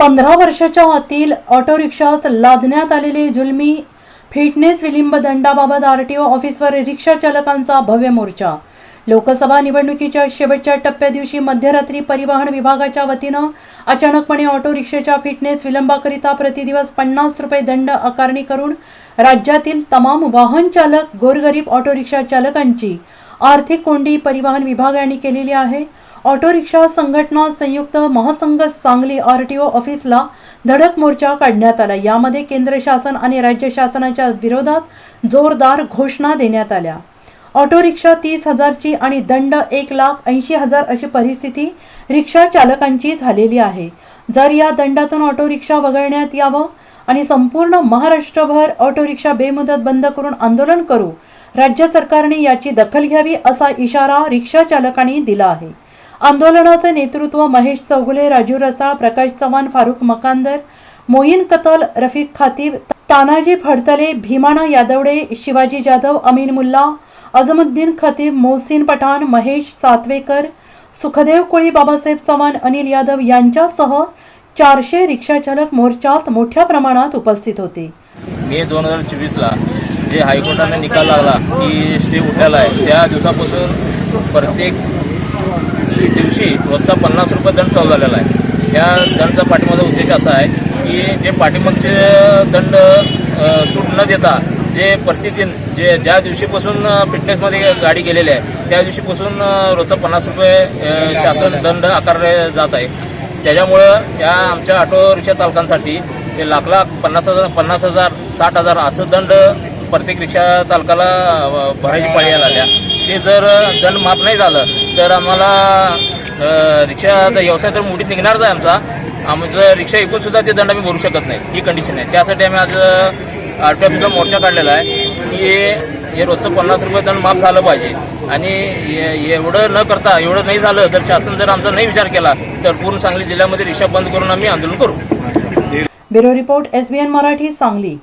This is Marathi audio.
पंधरा वर्षाच्या आतील ऑटोरिक्षास लादण्यात आलेले जुलमी फिटनेस विलिंब दंडाबाबत आर टी ओ ऑफिसवर रिक्षा चालकांचा भव्य मोर्चा. लोकसभा निवडणुकीच्या शेवटच्या टप्प्या दिवशी मध्यरात्री परिवहन विभागाच्या वतीनं अचानकपणे ऑटो रिक्षेच्या फिटनेस विलंबाकरिता प्रतिदिवस पन्नास रुपये दंड आकारणी करून राज्यातील तमाम वाहन चालक गोरगरीब ऑटो रिक्षा चालकांची आर्थिक कोंडी परिवहन विभागाने केलेली आहे. ऑटो रिक्षा संघटना संयुक्त महासंघ सांगली आर टी ओ ऑफिसला धडक मोर्चा काढण्यात आला. यामध्ये केंद्र शासन आणि राज्य शासनाच्या विरोधात जोरदार घोषणा देण्यात आल्या. ऑटो रिक्षा तीस हजारची आणि दंड एक लाख ऐंशी हजार अशी परिस्थिती रिक्षा चालकांची झालेली आहे. जर या दंडातून ऑटो रिक्षा वगळण्यात यावं आणि संपूर्ण महाराष्ट्रभर ऑटो रिक्षा बेमुदत बंद करून आंदोलन करू राज्य सरकारने याची दखल घ्यावी असा इशारा रिक्षा चालकांनी दिला आहे. आंदोलनाचे नेतृत्व महेश चौगुले राजू रसाळ प्रकाश चव्हाण फारुख मकांदर मोईन कतल रफिक खातीब तानाजी फडतले भीमाना यादवडे शिवाजी जाधव अमीन मुल्ला अजमुद्दीन खतीब मोहसिन पठाण महेश सातवेकर सुखदेव कोळी बाबासाहेब चव्हाण अनिल यादव यांच्यासह चारशे रिक्षाचालक मोर्चात मोठ्या प्रमाणात उपस्थित होते. मे दोन हजार चोवीसला जे हायकोर्टाने निकाल लागला की स्टे उठायला आहे. त्या दिवसापासून प्रत्येक दिवशी रोजचा पन्नास रुपये दंड चालू झालेला आहे. या दंडचा पाठीमागचा उद्देश असा आहे की जे पाठीमागचे दंड सूट न देता जे प्रतिदिन जे ज्या दिवशीपासून फिटनेसमध्ये गाडी गेलेली आहे त्या दिवशीपासून रोजचा पन्नास रुपये शासन दंड आकारले जात आहे. त्याच्यामुळं या आमच्या ऑटो रिक्षा चालकांसाठी ते लाख लाख पन्नास हजार पन्नास हजार साठ हजार असं दंड प्रत्येक रिक्षा चालकाला भरायची पाळी आल्या ते जर दंड माफ नाही झालं तर आम्हाला अ, रिक्षा व्यवसाय तर मोठीत निघणारच आहे आमचा. आमचं रिक्षा ऐकून सुद्धा ते दंड आम्ही भरू शकत नाही ही कंडिशन आहे. त्यासाठी आम्ही आज आर टी ऑफिसला मोर्चा काढलेला आहे की हे रोजचं पन्नास रुपये दंड माफ झालं पाहिजे. आणि एवढं न करता एवढं नाही झालं तर शासन जर आमचा नाही विचार केला तर पूर्ण सांगली जिल्ह्यामध्ये रिक्षा बंद करून आम्ही आंदोलन करू. Bureau report S Marathi Sangli.